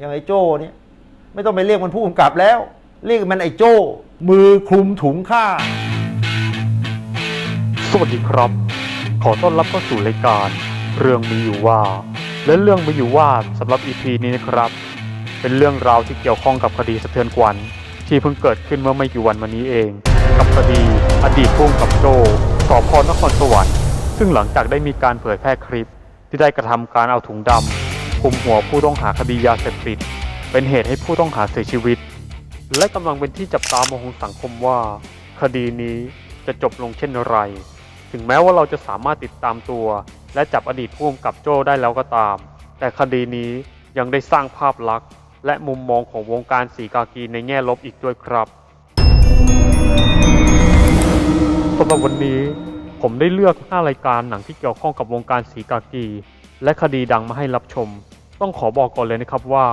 อย่างไอ้โจ้เนี่ยไม่ต้องไปเรียกมันผู้กำกับแล้ว เรียกมันไอ้โจ้ มือคลุมถุงฆ่าสวัสดีครับ ขอต้อนรับเข้าสู่รายการ เรื่องมีอยู่ว่า และเรื่องมีอยู่ว่าสำหรับ EP นี้นะครับ เป็นเรื่องราวที่เกี่ยวข้องกับคดีสะเทือนขวัญที่เพิ่งเกิดขึ้นเมื่อไม่กี่วันมานี้เอง กับคดีอดีตผู้กำกับโจสอบพนครสวรรค์ซึ่งหลังจากได้มีการเผยแพร่คลิป ที่ได้กระทำการเอาถุงดำ คุมหัวผู้ต้องหาคดียาเสพติด เป็นเหตุให้ผู้ต้องหาเสียชีวิต และกำลังเป็นที่จับตามองของสังคมว่า คดีนี้จะจบลงเช่นไร ถึงแม้ว่าเราจะสามารถติดตามตัว และจับอดีตผู้กำกับโจ้ได้แล้วก็ตาม แต่คดีนี้ยังได้สร้างภาพลักษณ์ และมุมมองของวงการสีกากีในแง่ลบอีกด้วยครับสำหรับวันนี้ผมได้เลือก 5 รายการหนังที่เกี่ยวข้องกับวงการสีกากี และคดีดังมาให้รับชม ต้องขอบอกก่อนเลยนะครับว่า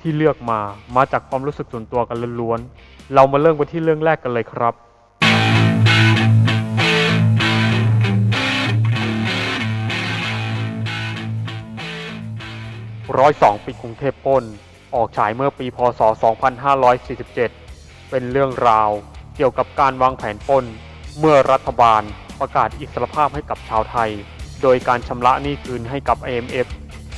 ที่เลือกมามาจากความรู้สึกส่วนตัวกันล้วนๆ เรามาเริ่มกันที่เรื่องแรกกันเลยครับ ร้อยสองปีกรุงเทพป้น ออกฉายเมื่อปีพศ 2547 เป็นเรื่องราวเกี่ยวกับการวางแผนป้น เมื่อรัฐบาลประกาศอิสรภาพให้กับชาวไทย โดยการชำระหนี้คืนให้กับ AMF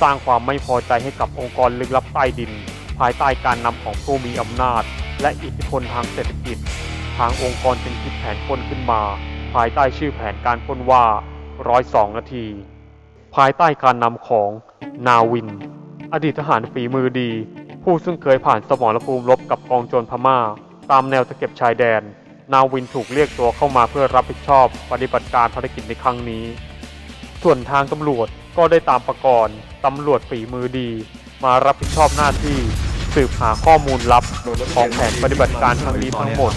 สร้างความไม่พอใจให้กับองค์กรลึกลับใต้ดิน ภายใต้การนำของผู้มีอำนาจ และอิทธิพลทางเศรษฐกิจ ทางองค์กรจึงคิดแผนปล้นขึ้นมา ภายใต้ชื่อแผนการปล้นว่าร้อยสองนาที ภายใต้การนำของนาวิน อดีตทหารฝีมือดี ผู้ซึ่งเคยผ่านสมรภูมิรบกับกองโจรพม่า ตามแนวตะเข็บชายแดน นาวินถูกเรียกตัวเข้ามาเพื่อรับผิดชอบปฏิบัติการภารกิจในครั้งนี้ ส่วนทางตำรวจก็ได้ตามประกรณ์ตำรวจฝีมือดี มารับผิดชอบหน้าที่สืบหาข้อมูลลับของแผนปฏิบัติการครั้งนี้ทั้งหมด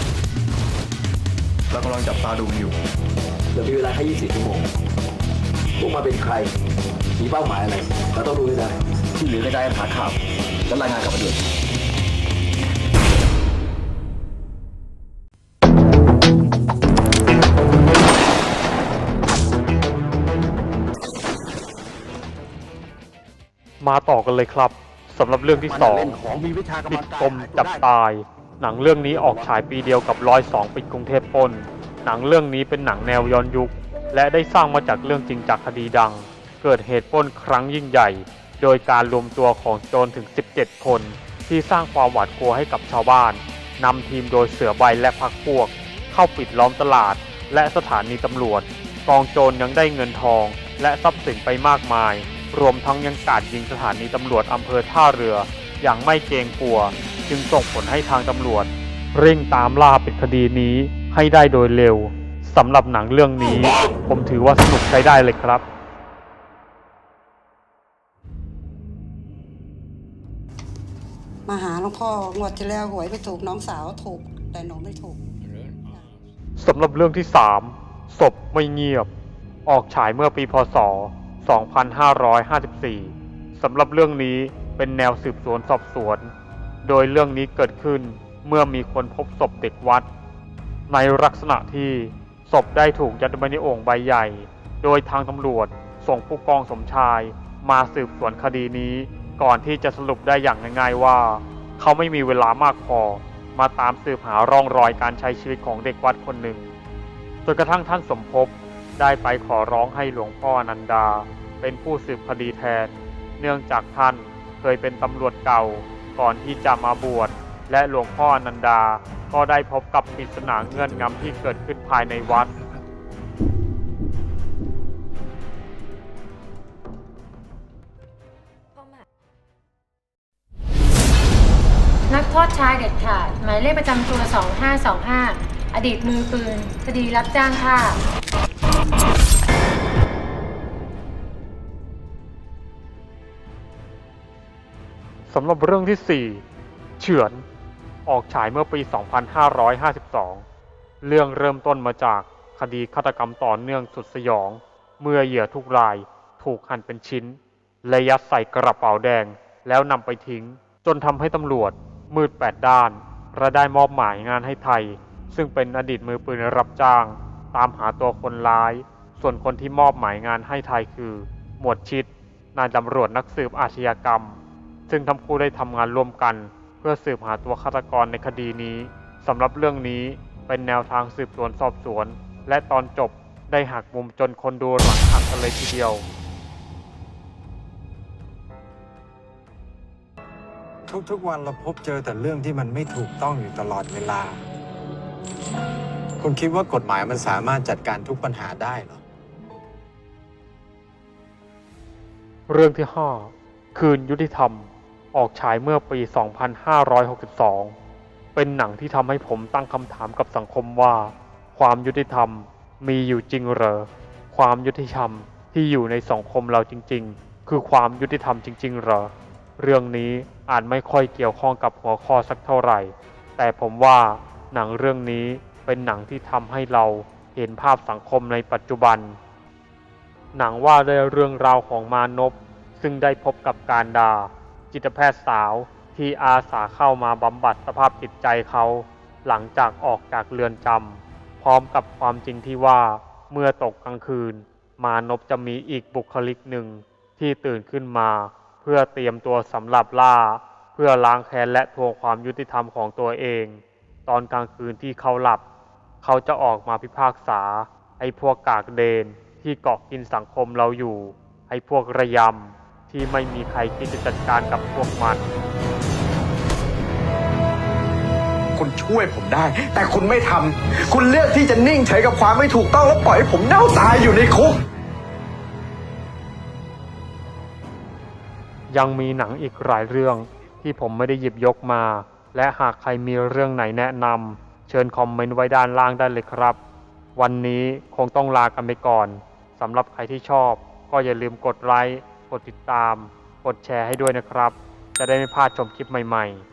เรากำลังจับตาดูมันอยู่เรามีเวลาแค่24ชั่วโมงพวกมาเป็นใคร มีเป้าหมายอะไร เราต้องรู้ให้ได้ ที่เหลือกระจายหาข่าว และรายงานกลับมาด้วย มาต่อกันเลยครับสำหรับเรื่องที่สองของมีวิชากรรปิมดการกลมจับตาย หนังเรื่องนี้ออกฉายปีเดียวกับร้อยสองปิดกรุงเทพปล้นหนังเรื่องนี้เป็นหนังแนวย้อนยุค และได้สร้างมาจากเรื่องจริงจากคดีดัง เกิดเหตุปล้นครั้งยิ่งใหญ่ โดยการรวมตัวของโจรถึง 17 คน ที่สร้างความหวาดกลัวให้กับชาวบ้านนำทีมโดยเสือใบและพักพวก เข้าปิดล้อมตลาด และสถานีตำรวจ กองโจรยังได้เงินทอง และทรัพย์สินไปมากมาย รวมทั้งยังกราดยิงสถานีตำรวจอำเภอท่าเรือ อย่างไม่เกรงกลัว จึงส่งผลให้ทางตำรวจ เร่งตามล่าปิดคดีนี้ให้ได้โดยเร็วสำหรับหนังเรื่องนี้ ผมถือว่าสนุกใช้ได้เลยครับ มาหาหลวงพ่องวดที่แล้วหวยไม่ถูกน้องสาวถูก แต่หนูไม่ถูก สำหรับเรื่องที่ 3 ศพไม่เงียบ ออกฉายเมื่อปีพศ 2554 สำหรับเรื่องนี้เป็นแนวสืบสวนสอบสวน โดยเรื่องนี้เกิดขึ้นเมื่อมีคนพบศพเด็กวัด ในลักษณะที่ศพได้ถูกยัดไว้ในโอ่งใบใหญ่ โดยทางตำรวจส่งผู้กองสมชาย มาสืบสวนคดีนี้ก่อนที่จะสรุปได้อย่างง่ายๆว่า เขาไม่มีเวลามากพอ มาตามสืบหาร่องรอยการใช้ชีวิตของเด็กวัดคนหนึ่งจนกระทั่งท่านสมภพ ได้ไปขอร้องให้หลวงพ่ออนันดา เป็นผู้สืบคดีแทน เนื่องจากท่านเคยเป็นตำรวจเก่า ก่อนที่จะมาบวชและหลวงพ่ออนันดา ก็ได้พบกับปริศนาเงื่อนงำที่เกิดขึ้นภายในวัด นักโทษชายเด็ดขาด หมายเลขประจำตัว 2525 อดีตมือปืน คดีรับจ้างฆ่า สำหรับเรื่องที่ 4 เฉือน ออกฉายเมื่อปี 2552 เรื่องเริ่มต้นมาจากคดีฆาตกรรมต่อเนื่องสุดสยอง เมื่อเหยื่อทุกรายถูกหั่นเป็นชิ้น และยัดใส่กระเป๋าแดงแล้วนำไปทิ้ง จนทำให้ตำรวจมืดแปดด้านและได้มอบหมายงานให้ไทย ซึ่งเป็นอดีตมือปืนรับจ้าง ตามหาตัวคนร้าย ส่วนคนที่มอบหมายงานให้ไทยคือ หมวดชิด นายตำรวจนักสืบอาชญากรรม ซึ่งทั้งคู่ได้ทำงานร่วมกัน เพื่อสืบหาตัวฆาตกรในคดีนี้สำหรับเรื่องนี้เป็นแนวทางสืบสวนสอบสวน และตอนจบได้หักมุมจนคนดูหลังหักกันเลยทีเดียว ทุกๆวันเราพบเจอแต่เรื่องที่มันไม่ถูกต้องอยู่ตลอดเวลา คุณคิดว่ากฎหมายมันสามารถจัดการทุกปัญหาได้เหรอ เรื่องที่ 5 คืนยุติธรรม ออกฉายเมื่อปี 2562 เป็นหนังที่ทำให้ผมตั้งคำถามกับสังคมว่า ความยุติธรรมมีอยู่จริงเหรอ ความยุติธรรมที่อยู่ในสังคมเราจริง ๆ คือความยุติธรรมจริง ๆ เหรอ เรื่องนี้อาจไม่ค่อยเกี่ยวข้องกับหัวข้อสักเท่าไหร่ แต่ผมว่าหนังเรื่องนี้ เป็นหนังที่ทำให้เราเห็นภาพสังคมในปัจจุบัน หนังว่าด้วยเรื่องราวของมานพซึ่งได้พบกับการดา จิตแพทย์สาวที่อาสาเข้ามาบำบัดสภาพจิตใจเขา หลังจากออกจากเรือนจำพร้อมกับความจริงที่ว่าเมื่อตกกลางคืน มานพจะมีอีกบุคลิกหนึ่งที่ตื่นขึ้นมา เพื่อเตรียมตัวสำหรับล่า เพื่อล้างแค้นและทวงความยุติธรรมของตัวเอง ตอนกลางคืนที่เขาหลับ เขาจะออกมาพิพากษา ไอ้พวกกากเดนที่เกาะกินสังคมเราอยู่ ไอ้พวกระยำที่ไม่มีใครคิดจะจัดการกับพวกมัน คุณช่วยผมได้ แต่คุณไม่ทำคุณเลือกที่จะนิ่งเฉยกับความไม่ถูกต้องแล้วปล่อยให้ผมเน่าตายอยู่ในคุก ยังมีหนังอีกหลายเรื่องที่ผมไม่ได้หยิบยกมา และหากใครมีเรื่องไหนแนะนำ เชิญคอมเมนต์ไว้ด้านล่างได้เลยครับ วันนี้คงต้องลากันไปก่อนสำหรับใครที่ชอบ ก็อย่าลืมกดไลค์ กดติดตาม กดแชร์ให้ด้วยนะครับ จะได้ไม่พลาดชมคลิปใหม่ ๆ